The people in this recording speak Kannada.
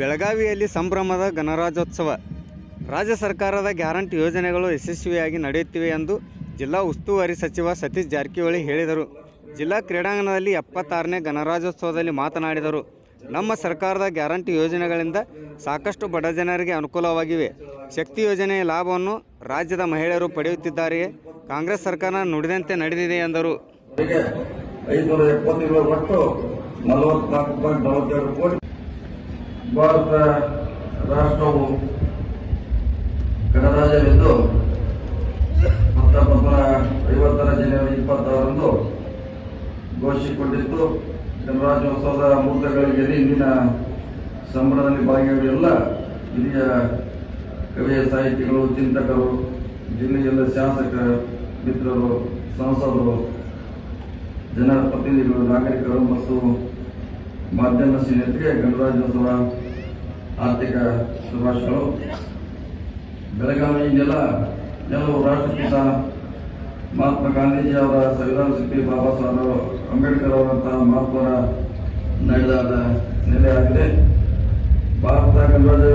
ಬೆಳಗಾವಿಯಲ್ಲಿ ಸಂಭ್ರಮದ ಗಣರಾಜ್ಯೋತ್ಸವ. ರಾಜ್ಯ ಸರ್ಕಾರದ ಗ್ಯಾರಂಟಿ ಯೋಜನೆಗಳು ಯಶಸ್ವಿಯಾಗಿ ನಡೆಯುತ್ತಿವೆ ಎಂದು ಜಿಲ್ಲಾ ಉಸ್ತುವಾರಿ ಸಚಿವ ಸತೀಶ್ ಜಾರಕಿಹೊಳಿ ಹೇಳಿದರು. ಜಿಲ್ಲಾ ಕ್ರೀಡಾಂಗಣದಲ್ಲಿ ಎಪ್ಪತ್ತಾರನೇ ಗಣರಾಜ್ಯೋತ್ಸವದಲ್ಲಿ ಮಾತನಾಡಿದರು. ನಮ್ಮ ಸರ್ಕಾರದ ಗ್ಯಾರಂಟಿ ಯೋಜನೆಗಳಿಂದ ಸಾಕಷ್ಟು ಬಡ ಜನರಿಗೆ ಅನುಕೂಲವಾಗಿವೆ. ಶಕ್ತಿ ಯೋಜನೆಯ ಲಾಭವನ್ನು ರಾಜ್ಯದ ಮಹಿಳೆಯರು ಪಡೆಯುತ್ತಿದ್ದಾರೆ ಕಾಂಗ್ರೆಸ್ ಸರ್ಕಾರ ನುಡಿದಂತೆ ನಡೆದಿದೆ ಎಂದರು. ಐದುನೂರ ಎಪ್ಪತ್ತೇಳು ಒಟ್ಟು ನಲವತ್ನಾಲ್ಕು ಪಾಯಿಂಟ್ ನಲವತ್ತೆರಡು ಕೋಟಿ ಭಾರತ ರಾಷ್ಟ್ರವು ಗಣರಾಜ್ಯವೆಂದು ಹತ್ತೊಂಬತ್ತು ಐವತ್ತರ ಜನವರಿ ಇಪ್ಪತ್ತಾರರಂದು ಘೋಷಿಸಿಕೊಂಡಿದ್ದು ಗಣರಾಜ್ಯೋತ್ಸವದ ಮೂರ್ತಗಳಿಗೆ ಇಂದಿನ ಸಂಭ್ರಮದಲ್ಲಿ ಭಾಗಿಯಾಗಲಿಲ್ಲ ಹಿರಿಯ ಕವಿಯ ಸಾಹಿತಿಗಳು, ಚಿಂತಕರು ಜಿಲ್ಲೆಯ ಶಾಸಕ, ಮಿತ್ರರು, ಸಂಸದರು, ಜನಪ್ರತಿನಿಧಿಗಳು, ನಾಗರಿಕರು ಮತ್ತು ಮಾಧ್ಯಮ ಸ್ನೇಹಿತರಿಗೆ ಗಣರಾಜ್ಯೋತ್ಸವ ಆರ್ಥಿಕ ಶುಭಾಶಯಗಳು. ಬೆಳಗಾವಿ ನೆಲ ನೆಲವು ರಾಷ್ಟ್ರಪಿತ ಮಹಾತ್ಮ ಗಾಂಧೀಜಿ ಅವರ ಸಂವಿಧಾನ ಶಿಲ್ಪಿ ಬಾಬಾ ಸಾಹೇಬ್ ಅಂಬೇಡ್ಕರ್ ಅವರಂತಹ ಮಹತ್ವರ ನಡೆದಾದ ನೆಲೆಯಾಗಿದೆ ಭಾರತ ಗಣರಾಜ್ಯ